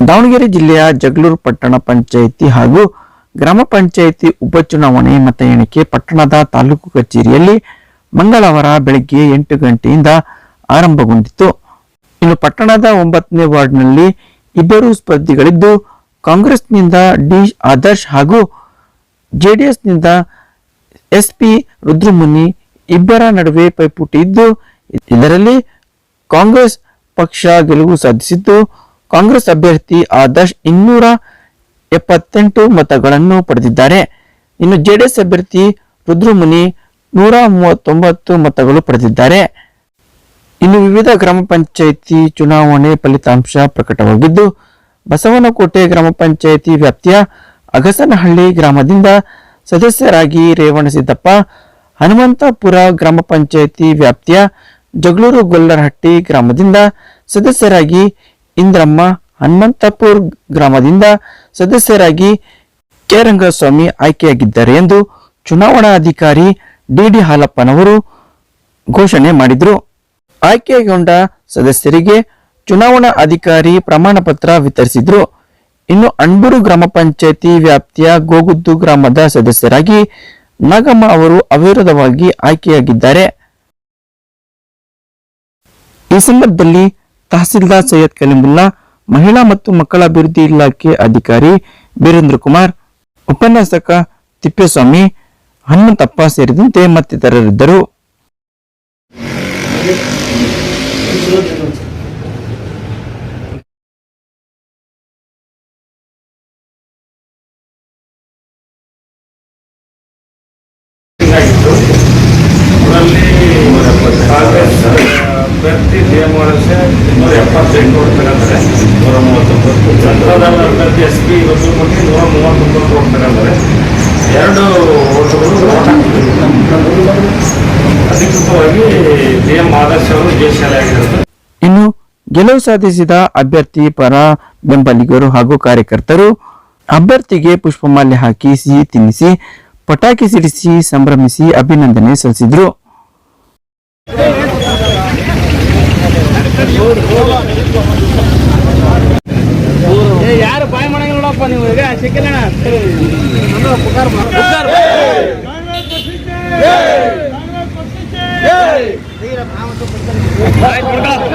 ದಾವಣಗೆರೆ ಜಿಲ್ಲೆಯ ಜಗಳೂರು ಪಟ್ಟಣ ಪಂಚಾಯಿತಿ ಹಾಗೂ ಗ್ರಾಮ ಪಂಚಾಯಿತಿ ಉಪಚುನಾವಣೆ ಮತ ಎಣಿಕೆ ಪಟ್ಟಣದ ತಾಲೂಕು ಕಚೇರಿಯಲ್ಲಿ ಮಂಗಳವಾರ ಬೆಳಗ್ಗೆ ಎಂಟು ಗಂಟೆಯಿಂದ ಆರಂಭಗೊಂಡಿತು ಇನ್ನು ಪಟ್ಟಣದ ಒಂಬತ್ತನೇ ವಾರ್ಡ್ನಲ್ಲಿ ಇಬ್ಬರು ಸ್ಪರ್ಧಿಗಳಿದ್ದು, ಕಾಂಗ್ರೆಸ್ನಿಂದ ಡಿ ಆದರ್ಶ್ ಹಾಗೂ ಜೆಡಿಎಸ್ನಿಂದ ಎಸ್ಪಿ ರುದ್ರಮುನಿ ಇಬ್ಬರ ನಡುವೆ ಪೈಪೋಟಿ ಇದ್ದು, ಇದರಲ್ಲಿ ಕಾಂಗ್ರೆಸ್ ಪಕ್ಷ ಗೆಲುವು ಸಾಧಿಸಿದ್ದು ಕಾಂಗ್ರೆಸ್ ಅಭ್ಯರ್ಥಿ ಆದರ್ಶ್ ಇನ್ನೂರ ಎಪ್ಪತ್ತೆಂಟು ಮತಗಳನ್ನು ಪಡೆದಿದ್ದಾರೆ. ಇನ್ನು ಜೆಡಿಎಸ್ ಅಭ್ಯರ್ಥಿ ರುದ್ರಮುನಿ ನೂರ ಮೂವತ್ತೊಂಬತ್ತು ಮತಗಳು ಪಡೆದಿದ್ದಾರೆ. ಇನ್ನು ವಿವಿಧ ಗ್ರಾಮ ಪಂಚಾಯಿತಿ ಚುನಾವಣೆ ಫಲಿತಾಂಶ ಪ್ರಕಟವಾಗಿದ್ದು, ಬಸವನಕೋಟೆ ಗ್ರಾಮ ಪಂಚಾಯಿತಿ ವ್ಯಾಪ್ತಿಯ ಅಗಸನಹಳ್ಳಿ ಗ್ರಾಮದಿಂದ ಸದಸ್ಯರಾಗಿ ರೇವಣಸಿದ್ದಪ್ಪ ಹನುಮಂತಪುರ ಗ್ರಾಮ ಪಂಚಾಯಿತಿ ವ್ಯಾಪ್ತಿಯ ಜಗಳೂರು ಗೊಲ್ಲರಹಟ್ಟಿ ಗ್ರಾಮದಿಂದ ಸದಸ್ಯರಾಗಿ ಇಂದ್ರಮ್ಮ ಹನುಮಂತಪುರ್ ಗ್ರಾಮದಿಂದ ಸದಸ್ಯರಾಗಿ ಕೆ ರಂಗಸ್ವಾಮಿ ಆಯ್ಕೆಯಾಗಿದ್ದಾರೆ ಎಂದು ಚುನಾವಣಾಧಿಕಾರಿ ಡಿಡಿ ಹಾಲಪ್ಪನವರು ಘೋಷಣೆ ಮಾಡಿದರು. ಆಯ್ಕೆಗೊಂಡ ಸದಸ್ಯರಿಗೆ ಚುನಾವಣಾ ಅಧಿಕಾರಿ ಪ್ರಮಾಣ ಪತ್ರ ವಿತರಿಸಿದ್ರು. ಇನ್ನು ಅಣ್ಬೂರು ಗ್ರಾಮ ಪಂಚಾಯತಿ ವ್ಯಾಪ್ತಿಯ ಗೋಗುದ್ದು ಗ್ರಾಮದ ಸದಸ್ಯರಾಗಿ ನಾಗಮ್ಮ ಅವರು ಅವಿರೋಧವಾಗಿ ಆಯ್ಕೆಯಾಗಿದ್ದಾರೆ. ಈ ಸಂದರ್ಭದಲ್ಲಿ ತಹಸೀಲ್ದಾರ್ ಸೈಯದ್ ಕಲಿಮುಲ್ಲಾ, ಮಹಿಳಾ ಮತ್ತು ಮಕ್ಕಳ ಅಭಿವೃದ್ಧಿ ಇಲಾಖೆ ಅಧಿಕಾರಿ ವೀರೇಂದ್ರ ಕುಮಾರ್, ಉಪನ್ಯಾಸಕ ತಿಪ್ಪೇಸ್ವಾಮಿ, ಹನುಮಂತಪ್ಪ ಸೇರಿದಂತೆ ಮತ್ತಿತರರಿದ್ದರು. ಅಭ್ಯರ್ಥಿ ಎರಡು ಅಧಿಕೃತವಾಗಿ ಎಂ ಅವರು ಇನ್ನು ಗೆಲುವು ಸಾಧಿಸಿದ ಅಭ್ಯರ್ಥಿ ಪರ ಬೆಂಬಲಿಗರು ಹಾಗೂ ಕಾರ್ಯಕರ್ತರು ಅಭ್ಯರ್ಥಿಗೆ ಪುಷ್ಪಮಾಲೆ ಹಾಕಿ ಸಿಹಿ ತಿನ್ನಿಸಿ, ಪಟಾಕಿ ಸಿಡಿಸಿ ಸಂಭ್ರಮಿಸಿ ಅಭಿನಂದನೆ ಸಲ್ಲಿಸಿದ್ರು. ಯಾರು ಬಾಯ್ ಮಾಡಂಗಿಲ್ಲ ನೋಡಪ್ಪ ನೀವು. ಈಗ ಸಿಕ್ಕಿಲ್ಲ ಪುಕಾರ್ ಪುಕಾರ್ ಆಯ್ತು